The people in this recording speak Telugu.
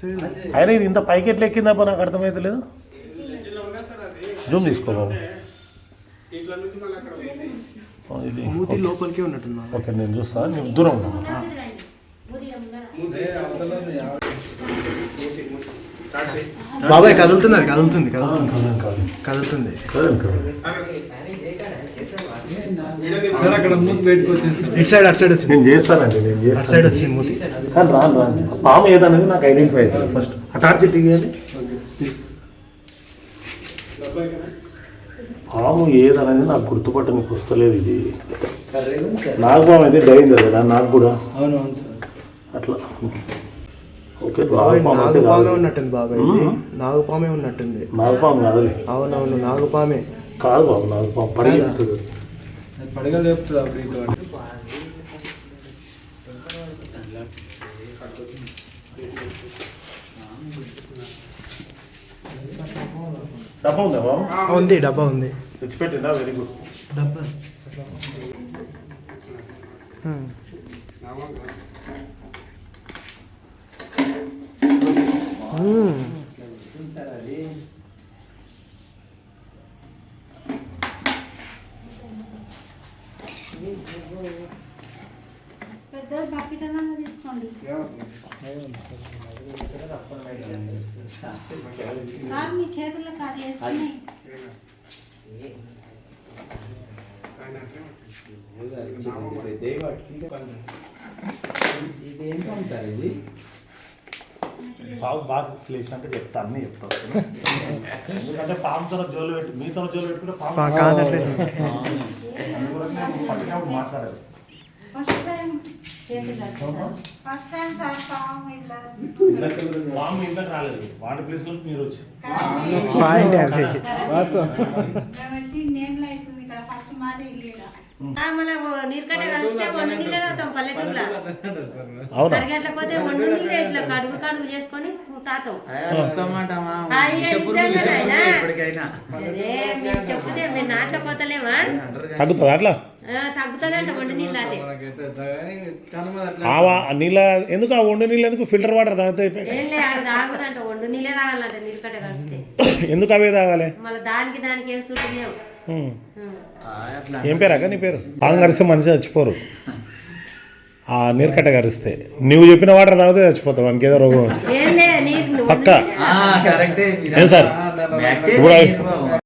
సైడ్ అయినా ఇది ఇంత పైకి ఎట్లా ఎక్కిందా నాకు అర్థమైతలేదు. జూమ్ తీసుకో బాబు. మూతి లోపలికే ఉన్నట్టున్నా. ఓకే నేను చూస్తా. నువ్వు దూరం. బాబాయ్ కదులుతుంది అది కదులుతుంది కదులుతుంది. కాదు, కాదు. కదులుతుంది. అక్కడ మూతి బయటకు ఇటు సైడ్ అటు సైడ్ వచ్చింది. నేను చేస్తానండి నేను అటు సైడ్ వచ్చింది మూతి. కానీ రాను రాను. ఆ పాము ఏదనేది నాకు ఐడెంటిఫై అవుతుంది ఫస్ట్. ఆ టార్చ్ ఇవ్వాలి పాము ఏదనేది నాకు గుర్తుపట్టడానికి వస్తలేదు ఇది. నాగపాము అయితే డైంది కదా నాకు కూడా. సార్. అట్లా. ఓకే బాబాయ్ నాగపాము అయితే నాగుపామే కాదు. ఉన్నట్టుంది బాబాయ్ ఇది. నాగుపామే ఉన్నట్టుంది. నాగపాము కాదులే. అవునవును నాగుపామే కాదు బాబు నాగపాము పరిగెత్తుతుంది అది పడగలు చెప్తుంది అప్పుడు ఇటు అటు. డబ్బా ఉందా బాబు? ఉంది డబ్బా ఉంది. తెచ్చిపెట్టిందా? వెరీ గుడ్ డబ్బా. హ్మ్. పెద్ద పప్పితనం తీసుకోండి. సార్ మీ చేతుల్లో కర్రీ వేసుకుని. పాము బాగా స్లేషన్ అంటే చెప్తా అన్నీ చెప్తాను ఎందుకంటే పాముతో జోలు పెట్టి మీతో జోలు పెట్టుకుంటే పాము పట్టినప్పుడు మాట్లాడాలి ఫస్ట్ టైం చేతులు ఫస్ట్ టైం సార్ పాము ఇట్లా. పాము ఇంతకు రాలేదు. వాటి ప్లేస్లో మీరు వచ్చి పాయింట్ అది. మేము వచ్చి నేను అవుతుంది ఇక్కడ ఫస్ట్ మాది ఇల్లు ఈడ. మన నీరుకట్ట కలిస్తే వండు నీళ్ళే తాగుతాం పల్లెటూరులో. అవునా? అరగంటల పోతే వండు నీళ్ళే ఇట్లా కడుగు కడుగు చేసుకొని నాయనా? అరే, మీరు చెప్తే మీరు నాట్ల పోతలేమా? అట్లా? నీళ్ళు ఎందుకు ఆ వండు నీళ్ళు ఎందుకు ఫిల్టర్ వాటర్ తాగితే ఎందుకు అవే తాగాలి మళ్ళీ దానికి దానికి ఏం సూట్ లేవు ఉమ్. ఉం. ఏం పేరు అక్క నీ పేరు పాము కరిస్తే మనిషి చచ్చిపోరు ఆ నీరుకట్ట కరిస్తే నువ్వు చెప్పిన వాటర్ తాగితే చచ్చిపోతావు వానికి ఏదో రోగం వచ్చి నీరు పక్కా కరెక్టే ఏం సార్